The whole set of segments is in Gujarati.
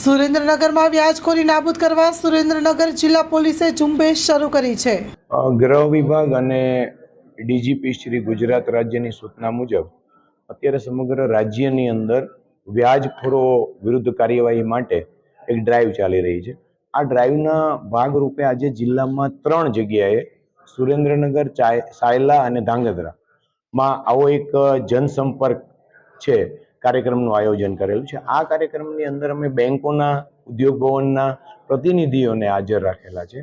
સુરેન્દ્રનગરમાં વ્યાજખોરી નાબૂદ કરવા સુરેન્દ્રનગર જિલ્લા પોલીસે ઝુંબેશ શરૂ કરી છે. ગૃહ વિભાગ અને ડીજીપી શ્રી ગુજરાત રાજ્યની સૂચના મુજબ અત્યારે સમગ્ર રાજ્યની અંદર વ્યાજખોરો વિરુદ્ધ કાર્યવાહી માટે એક ડ્રાઈવ ચાલી રહી છે. આ ડ્રાઈવના ભાગરૂપે આજે જિલ્લામાં ત્રણ જગ્યાએ સુરેન્દ્રનગર સાયલા અને ધાંગધ્રામાં આવો એક જનસંપર્ક છે. કાર્યક્રમનું આયોજન કરેલું છે. આ કાર્યક્રમની અંદર અમે બેંકોના, ઉદ્યોગ ભવનના પ્રતિનિધિઓને હાજર રાખેલા છે.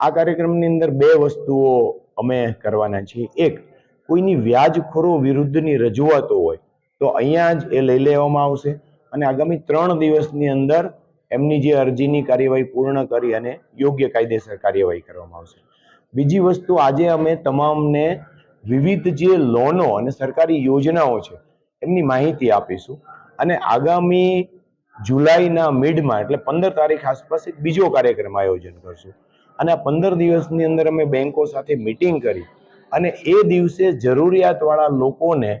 આ કાર્યક્રમની અંદર બે વસ્તુઓ અમે કરવાના છીએ. એક, કોઈની વ્યાજખોરો વિરુદ્ધની રજૂઆતો હોય તો અહીંયા જ એ લઈ લેવામાં આવશે અને આગામી ત્રણ દિવસની અંદર એમની જે અરજીની કાર્યવાહી પૂર્ણ કરી અને યોગ્ય કાયદેસર કાર્યવાહી કરવામાં આવશે. બીજી વસ્તુ, આજે અમે તમામને વિવિધ જે લોનો અને સરકારી યોજનાઓ છે એમની માહિતી આપીશું. અને આગામી જુલાઈના મિડમાં, એટલે પંદર તારીખ આસપાસ એક બીજો કાર્યક્રમ આયોજન કરશું. અને આ પંદર દિવસની અંદર અમે બેંકો સાથે મિટિંગ કરી અને એ દિવસે જરૂરિયાતવાળા લોકોને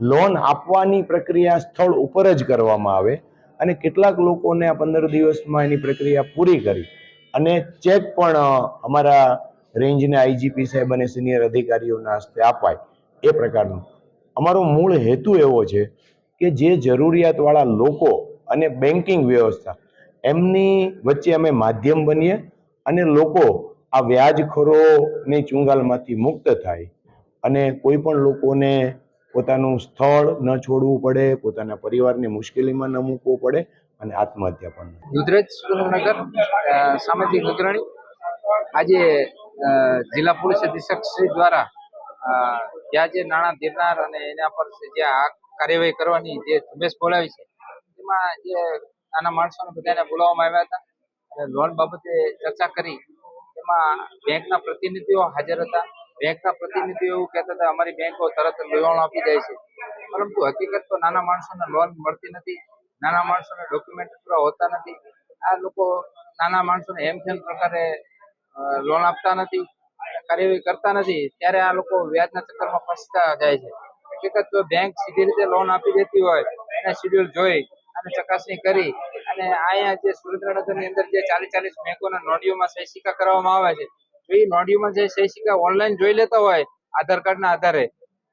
લોન આપવાની પ્રક્રિયા સ્થળ ઉપર જ કરવામાં આવે અને કેટલાક લોકોને આ પંદર દિવસમાં એની પ્રક્રિયા પૂરી કરી. અને ચેક પણ અમારા રેન્જના આઈજીપી સાહેબ અને સિનિયર અધિકારીઓના હસ્તે અપાય. એ પ્રકારનું અમારો મૂળ હેતુ એવો છે કે જે જરૂરિયાતવાળા લોકો અને બેન્કિંગ વ્યવસ્થા, એમની વચ્ચે અમે માધ્યમ બનીએ અને લોકો આ વ્યાજખોરોની ચુંગાલમાંથી મુક્ત થાય અને કોઈ પણ લોકોને પોતાનું સ્થળ ન છોડવું પડે, પોતાના પરિવારને મુશ્કેલીમાં ન મૂકવું પડે અને આત્મહત્યા પણ દુધરેજ સુરેન્દ્રનગર સામાજિક અગ્રણી. આજે જિલ્લા પોલીસ અધિક્ષક શ્રી દ્વારા ત્યાં જે નાણાં દેનાર અને એના પર જે આ કાર્યવાહી કરવાની જે ઝુંબેશ બોલાવી છે, એમાં જે નાના માણસોને બધાને બોલાવવામાં આવ્યા હતા અને લોન બાબતે ચર્ચા કરી. એમાં બેંકના પ્રતિનિધિઓ હાજર હતા. બેંકના પ્રતિનિધિઓ એવું કહેતા હતા, અમારી બેંકો તરત લોન આપી જાય છે. પરંતુ હકીકત તો નાના માણસોને લોન મળતી નથી. નાના માણસોને ડોક્યુમેન્ટ પૂરા હોતા નથી. આ લોકો નાના માણસોને એમ તેમ પ્રકારે લોન આપતા નથી. કાર્યવાહી કરતા નથી, ત્યારે આ લોકો વ્યાજના ચક્કરમાં ફસતા જાય છે. હકીકત જો બેંક સીધી રીતે લોન આપી દેતી હોય અને શેડ્યુલ જોઈ અને ચકાસણી કરી અને અહીંયા જે સુરેન્દ્રનગરની અંદર જે ચાલીસ ચાલીસ બેંકોના નોંધણીઓમાં સહી સિક્કા કરવામાં આવે છે, તો એ નોંધણીઓમાં જે સહી સિક્કા ઓનલાઈન જોઈ લેતા હોય આધાર કાર્ડના આધારે,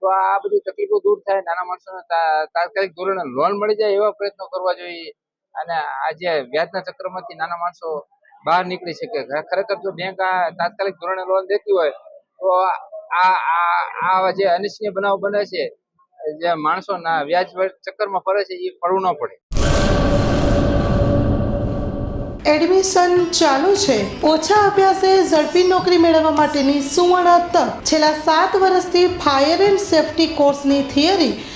તો આ બધી તકલીફો દૂર થાય, નાના માણસોને તાત્કાલિક ધોરણે લોન મળી જાય એવા પ્રયત્નો કરવા જોઈએ. અને આ જે વ્યાજના ચક્રમાંથી નાના માણસો બહાર નીકળી શકે. ખરેખર જો બેંક આ તાત્કાલિક ધોરણે લોન દેતી હોય, તો આ આવા જે અનિચ્છનીય બનાવ બને છે, જે માણસોના વ્યાજ ચક્કરમાં ફરે છે, એ પડવું ન પડે. એડમિશન ચાલુ છે. ઓછા અભ્યાસે ઝડપી નોકરી મેળવવા માટેની સુવર્ણ તક. છેલ્લા સાત વર્ષથી ફાયર એન્ડ સેફટી કોર્સની થિયરી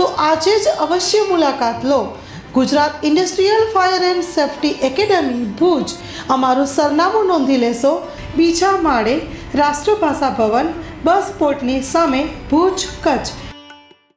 તો આજે જ અવશ્ય મુલાકાત લો. Gujarat industrial fire and safety academy, Bhuj. અમારું સરનામું નોંધી લેશો. બીજા માળે રાષ્ટ્રભાષા ભવન, બસ પોર્ટની સામે ભુજ કચ્છ.